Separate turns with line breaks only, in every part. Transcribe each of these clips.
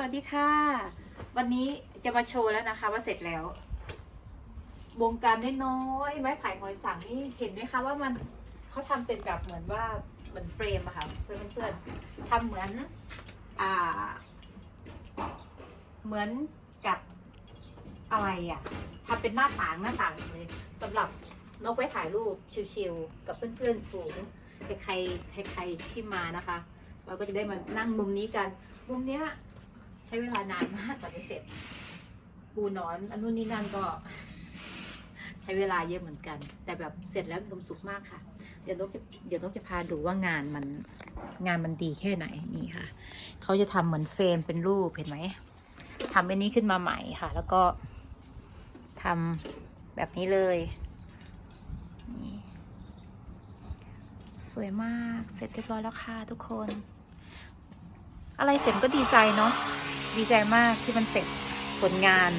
สวัสดีค่ะ วันนี้จะมาโชว์แล้วนะคะ ว่าเสร็จแล้ว วงการน้อยๆไม้ไผ่หอยสังนี่เห็นไหมคะว่ามันเขาทำเป็นแบบเหมือนว่าเหมือนเฟรมอะค่ะเพื่อนเพื่อนทำเหมือน อ่า เหมือนกับอะไรอะทำเป็นหน้าต่างหน้าต่างเลยสำหรับนกไว้ถ่ายรูปชิวๆกับเพื่อนๆฝูงใครๆใครที่มานะคะ เราก็จะได้มานั่งมุมนี้กัน มุมเนี้ย ใช้เวลานานมากกว่าจะเสร็จ ปูนอนอันนู้นนี่นั่นก็ ใช้เวลาเยอะเหมือนกัน แต่แบบเสร็จแล้วมีความสุขมากค่ะ เดี๋ยวนกจะเดี๋ยวนกจะพาดูว่างานมันงานมันดีแค่ไหนนี่ค่ะเขาจะทำเหมือนเฟรมเป็นรูปเห็นไหมทำอันนี้ขึ้นมาใหม่ค่ะ แล้วก็ทำแบบนี้เลยนี่สวยมาก เสร็จเรียบร้อยแล้วค่ะทุกคน อะไรเสร็จก็ดีใจเนาะ ดีใจมากที่มันเสร็จผลงาน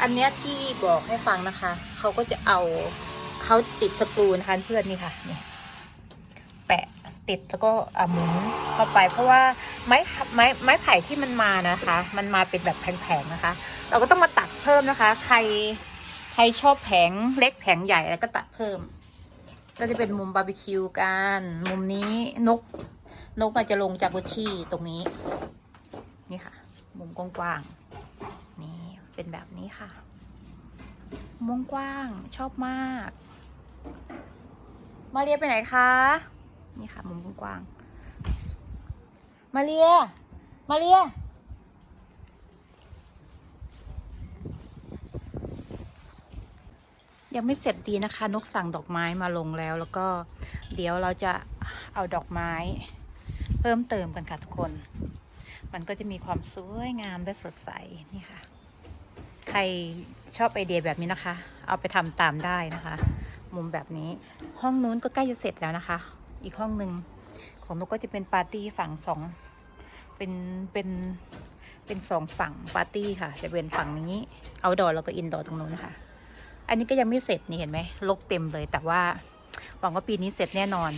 อันเนี้ยที่บอกให้ฟังนะคะ เขาก็จะเอาเขาติดสกรูนะคะเพื่อนนี่ค่ะเนี่ยแปะติดแล้วก็อะหมุนเข้าไป เพราะว่าไม้ไม้ไม้ไผ่ที่มันมานะคะ มันมาเป็นแบบแผงๆนะคะ เราก็ต้องมาตัดเพิ่มนะคะ ใครใครชอบแผงเล็กแผงใหญ่แล้วก็ตัดเพิ่ม ก็จะเป็นมุมบาร์บีคิวกัน มุมนี้นก นกมันจะลงจากบนชี่ตรงนี้ นี่ค่ะ มุมกว้างๆนี่เป็นแบบนี้ค่ะ มุมกว้างชอบมาก มาเรียไปไหนคะ นี่ค่ะ มุมกว้างมาเรีย มาเรียยังไม่เสร็จดีนะคะ นกสั่งดอกไม้มาลงแล้ว แล้วก็เดี๋ยวเราจะเอาดอกไม้ เพิ่มเติมกันค่ะทุกคน มันก็จะมีความสวยงามและสดใสนี่ค่ะ ใครชอบไอเดียแบบนี้นะคะ เอาไปทำตามได้นะคะ มุมแบบนี้ห้องนู้นก็ใกล้จะเสร็จแล้วนะคะ อีกห้องหนึ่งของนกก็จะเป็นปาร์ตี้ฝั่งสองเป็นเป็นเป็นสองฝั่งปาร์ตี้ค่ะ จะเป็นฝั่งนี้เอาดอแล้วก็อินดอร์ตรงนู้นนะคะอันนี้ก็ยังไม่เสร็จนี่เห็นไหมลกเต็มเลย แต่ว่าหวังว่าปีนี้เสร็จแน่นอน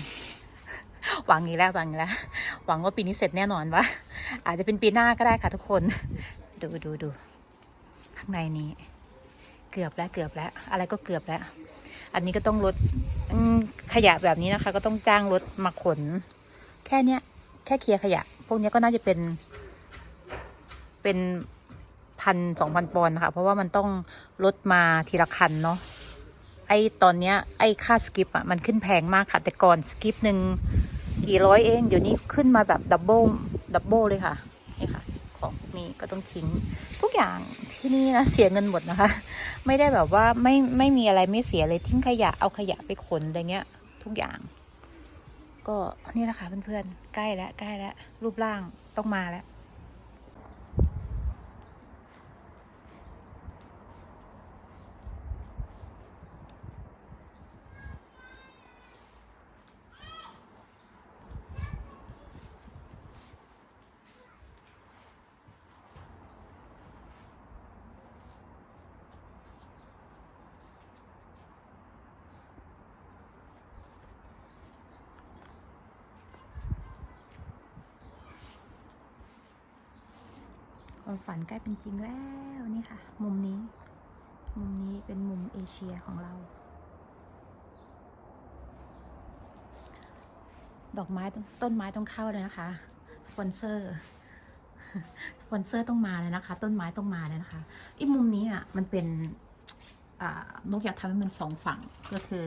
หวังนี้แล้วหวังนี้แล้วหวังว่าปีนี้เสร็จแน่นอนวะ อาจจะเป็นปีหน้าก็ได้ค่ะทุกคน ดูดูดูข้างในนี้ เกือบแล้วเกือบแล้ว อะไรก็เกือบแล้ว อันนี้ก็ต้องลดขยะแบบนี้นะคะ ก็ต้องจ้างรถมาขน แค่เนี้ย แค่เคลียร์ขยะ พวกนี้ก็น่าจะเป็น เป็นพันสองพันปอนด์นะคะ เพราะว่ามันต้องลดมาทีละคันเนาะไอตอนเนี้ย ไอค่าสกิปอะมันขึ้นแพงมากค่ะแต่ก่อนสกิปหนึ่งกี่ร้อยเอง เดี๋ยวนี้ขึ้นมาแบบดับเบิล ดับเบิลเลยค่ะนี่ค่ะ ของนี้ก็ต้องทิ้ง ทุกอย่างที่นี่นะเสียเงินหมดนะคะ ไม่ได้แบบว่าไม่ไม่มีอะไรไม่เสียเลยทิ้งขยะเอาขยะไปขนอะไรเงี้ย ทุกอย่าง ก็นี่แหละค่ะเพื่อนๆใกล้แล้วใกล้แล้วรูปร่างต้องมาแล้ว ความฝันใกล้เป็นจริงแล้วนี่ค่ะ มุมนี้ มุมนี้เป็นมุมเอเชียของเรา ดอกไม้ต้นไม้ต้องเข้าเลยนะคะ สปอนเซอร์สปอนเซอร์ต้องมาเลยนะคะ ต้นไม้ต้องมาเลยนะคะอีมุมนี้อะมันเป็นนกอยากทำให้มันสองฝั่งก็คือ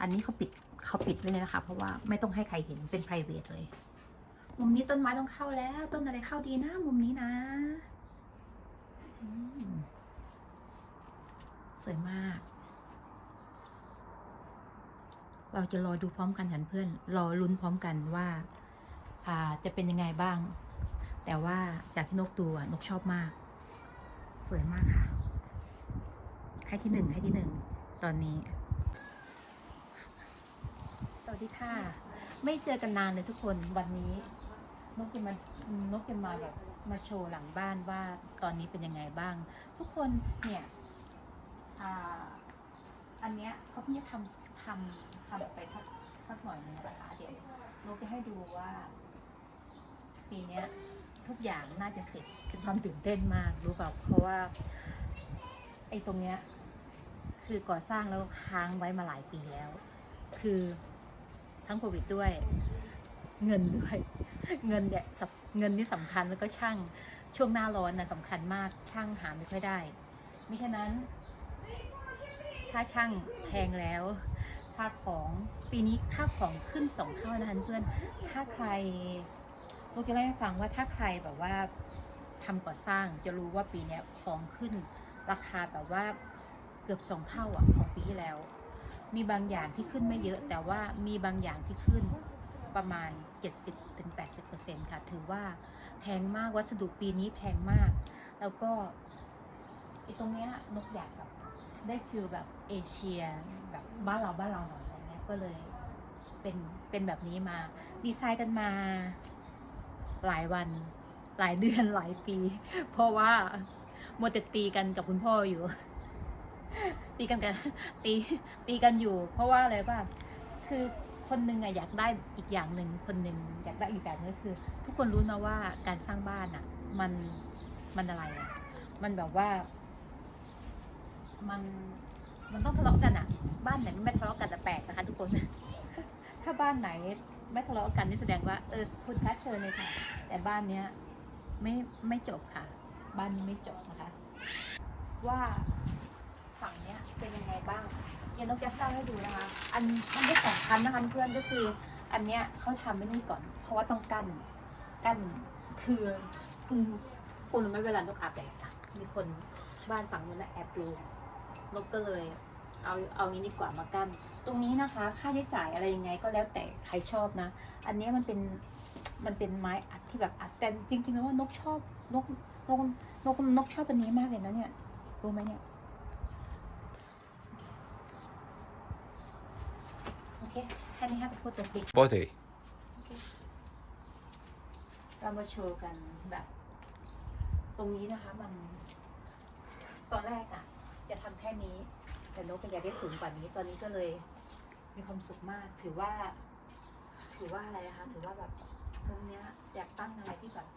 อันนี้เขาปิดเขาปิดไว้เลยนะคะ เพราะว่าไม่ต้องให้ใครเห็นเป็น p r i v a t เลย มุมนี้ต้นไม้ต้องเข้าแล้ว ต้นอะไรเข้าดีนะ มุมนี้นะ สวยมาก เราจะรอดูพร้อมกันหันเพื่อน รอลุ้นพร้อมกันว่าาจะเป็นยังไงบ้าง แต่ว่าจากที่นกดูอะนกชอบมาก สวยมากค่ะ ให้ที่หนึ่งให้ที่หนึ่งตอนนี้ สวัสดีค่ะ ไม่เจอกันนานเลยทุกคนวันนี้ นกจะมานกจะมาแบบ มาโชว์หลังบ้านว่าตอนนี้เป็นยังไงบ้าง ทุกคนเนี่ยอันเนี้ยเขาเพิ่งจะทำทำทำไปสักสักหน่อยนึงนะคะเดี๋ยวนกจะให้ดูว่า ปีเนี้ยทุกอย่างน่าจะเสร็จเป็นความตื่นเต้นมากรู้แบบเพราะว่าไอ้ตรงเนี้ยคือก่อสร้างแล้วค้างไว้มาหลายปีแล้ว คือทั้งโควิดด้วย เงินด้วย เงินเนี่ย เงินนี่สำคัญแล้วก็ช่างช่วงหน้าร้อนนะสำคัญมากช่างหาไม่ค่อยได้มิฉะนั้นค่าช่างแพงแล้วค่าของปีนี้ค่าของขึ้นสองเท่านะคะเพื่อนถ้าใครลูกจะเล่าให้ฟังว่าถ้าใครแบบว่าทำก่อสร้างจะรู้ว่าปีนี้ของขึ้นราคาแบบว่าเกือบสองเท่าอะของปีที่แล้ว มีบางอย่างที่ขึ้นไม่เยอะ แต่ว่ามีบางอย่างที่ขึ้น ประมาณ 70-80%ค่ะ ถือว่าแพงมากวัสดุปีนี้แพงมาก แล้วก็ไอ้ตรงเนี้ยนกอยากแบบได้ฟิลแบบเอเชียแบบบ้านเราบ้านเราหน่อยอะไรเงี้ยก็เลยเป็นเป็นแบบนี้มา ดีไซน์กันมาหลายวันหลายเดือนหลายปี เพราะว่าโมวแต่ตีกันกับคุณพ่ออยู่ ตีกันกันตีตีกันอยู่ เพราะว่าอะไรป่ะคือ คนหนึ่งอะอยากได้อีกอย่างหนึ่งคนหนึ่งอยากได้อีกแบบนึงก็คือ ทุกคนรู้นะว่าการสร้างบ้านอะมันมันอะไรอะมันแบบว่า มันมันต้องทะเลาะกันอะบ้านไหนไม่ทะเลาะกันจะแปลกนะคะทุกคน ถ้าบ้านไหนไม่ทะเลาะกันนี่แสดงว่าเออคุณคะเชิญเลยค่ะ แต่บ้านเนี้ยไม่ไม่จบค่ะ บ้านนี้ไม่จบนะคะ ว่าฝั่งเนี้ยเป็นยังไงบ้าง เดี๋ยวนกจะเล่าให้ดูนะคะ อันมันได้สองชั้นนะคะเพื่อนก็คือ อันเนี้ยเขาทำไม่นี่ก่อน เพราะว่าต้องกั้นกั้นคือคุณคุณรู้ไหม่เวลานกอาบแดดอะมีคนบ้านฝั่งนู้นนะแอบดูนกก็เลย เอาเอางี้ดีกว่ามากั้นตรงนี้นะคะ ค่าใช้จ่ายอะไรยังไงก็แล้วแต่ใครชอบนะ อันเนี้ยมันเป็นมันเป็นไม้อัดที่แบบอัดแต่จริงๆแล้วว่านกชอบนกนกนกนกชอบอันนี้มากเลยนะเนี่ยรู้ไหมเนี่ย โอเคแค่นี้ค่ะไปพูดตัวพลิก
Body.
เรามาโชว์กันแบบ ตรงนี้นะคะมัน ตอนแรกอะจะทำแค่นี้ แต่นกก็อยากได้สูงกว่านี้ ตอนนี้ก็เลยมีความสุขมาก ถือว่า ถือว่าอะไรนะคะ ถือว่าแบบมุมเนี้ย อยากตั้งอะไรที่แบบ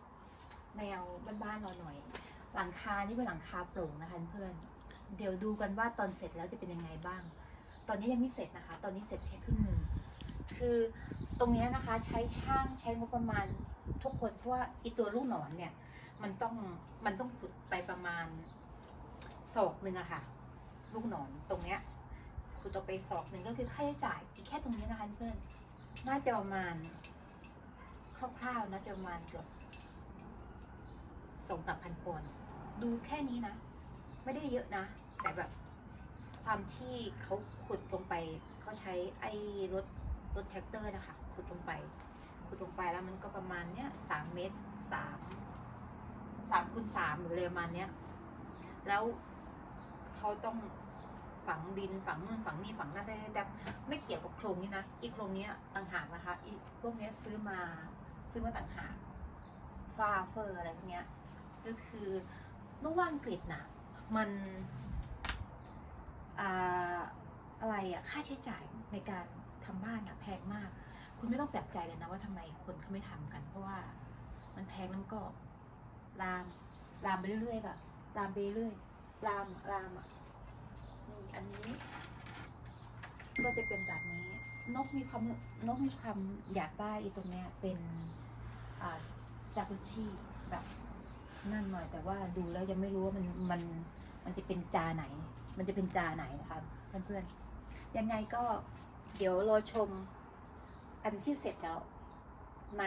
แนวบ้านๆเราหน่อย หลังคานี่เป็นหลังคาโปร่งนะคะเพื่อน เดี๋ยวดูกันว่าตอนเสร็จแล้วจะเป็นยังไงบ้าง ตอนนี้ยังไม่เสร็จนะคะ ตอนนี้เสร็จแค่ครึ่งหนึ่งคือตรงนี้นะคะใช้ช่างใช้งบประมาณทุกคนเพราะว่าอีตัวลูกหนอนเนี่ย มันต้องมันต้องขุดไปประมาณศอกหนึ่งอะค่ะ ลูกหนอนตรงเนี้ยขุดออกไปศอกหนึ่งก็คือค่าใช้จ่ายแค่ตรงนี้นะคะเพื่อนน่าจะประมาณคร่าวๆนะจะประมาณเกือบสองสามพันปอนดูแค่นี้นะ ไม่ได้เยอะนะ แต่แบบ ความที่เขาขุดลงไปเขาใช้ไอ้รถรถแท็กเตอร์นะคะขุดลงไป ขุดลงไปแล้วมันก็ประมาณเนี้ยสามเมตรสามสามคูณสามหรืออะไรประมาณเนี้ยแล้วเขาต้องฝังดินฝังนู่นฝังนี่ฝังนั่นได้แต่ไม่เกี่ยวกับโครงนี้นะอีกโครงนี้ต่างหากนะคะอีกพวกนี้ซื้อมาซื้อมาต่างหากฟาเฟอร์อะไรพวกเนี้ยก็คือเมื่อว่างกฤษน่ะมัน อะไรอะค่าใช้จ่ายในการทำบ้านอะแพงมาก คุณไม่ต้องแปลกใจเลยนะว่าทำไมคนเขาไม่ทำกัน เพราะว่ามันแพงแล้วมันก็ลามลามไปเรื่อยๆค่ะลามไปเรื่อยลามลามอะนี่อันนี้ ก็จะเป็นแบบนี้ นกมีความนกมีความอยากได้อีตรงเนี้ยเป็นอ่าจากุชิแบบนั่นหน่อยแต่ว่าดูแล้วยังไม่รู้ว่ามันมันมันจะเป็นจาไหน มันจะเป็นจาไหนนะคะเพื่อนๆ ยังไงก็เดี๋ยวรอชมอันที่เสร็จแล้วใน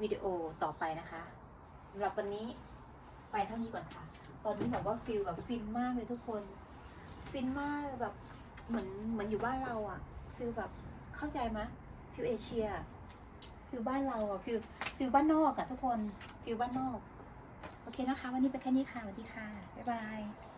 วิดีโอต่อไปนะคะสำหรับวันนี้ไปเท่านี้ก่อนค่ะ ตอนนี้แบบว่าฟิลแบบฟินมากเลยทุกคน ฟินมากแบบเหมือนเหมือนอยู่บ้านเราอะฟิลแบบเข้าใจไหมฟิลเอเชียฟิลบ้านเราอะฟิลฟิลบ้านนอกอะทุกคนฟิลบ้านนอก โอเคนะคะ วันนี้เป็นแค่นี้ค่ะสวัสดีค่ะ บ๊ายบาย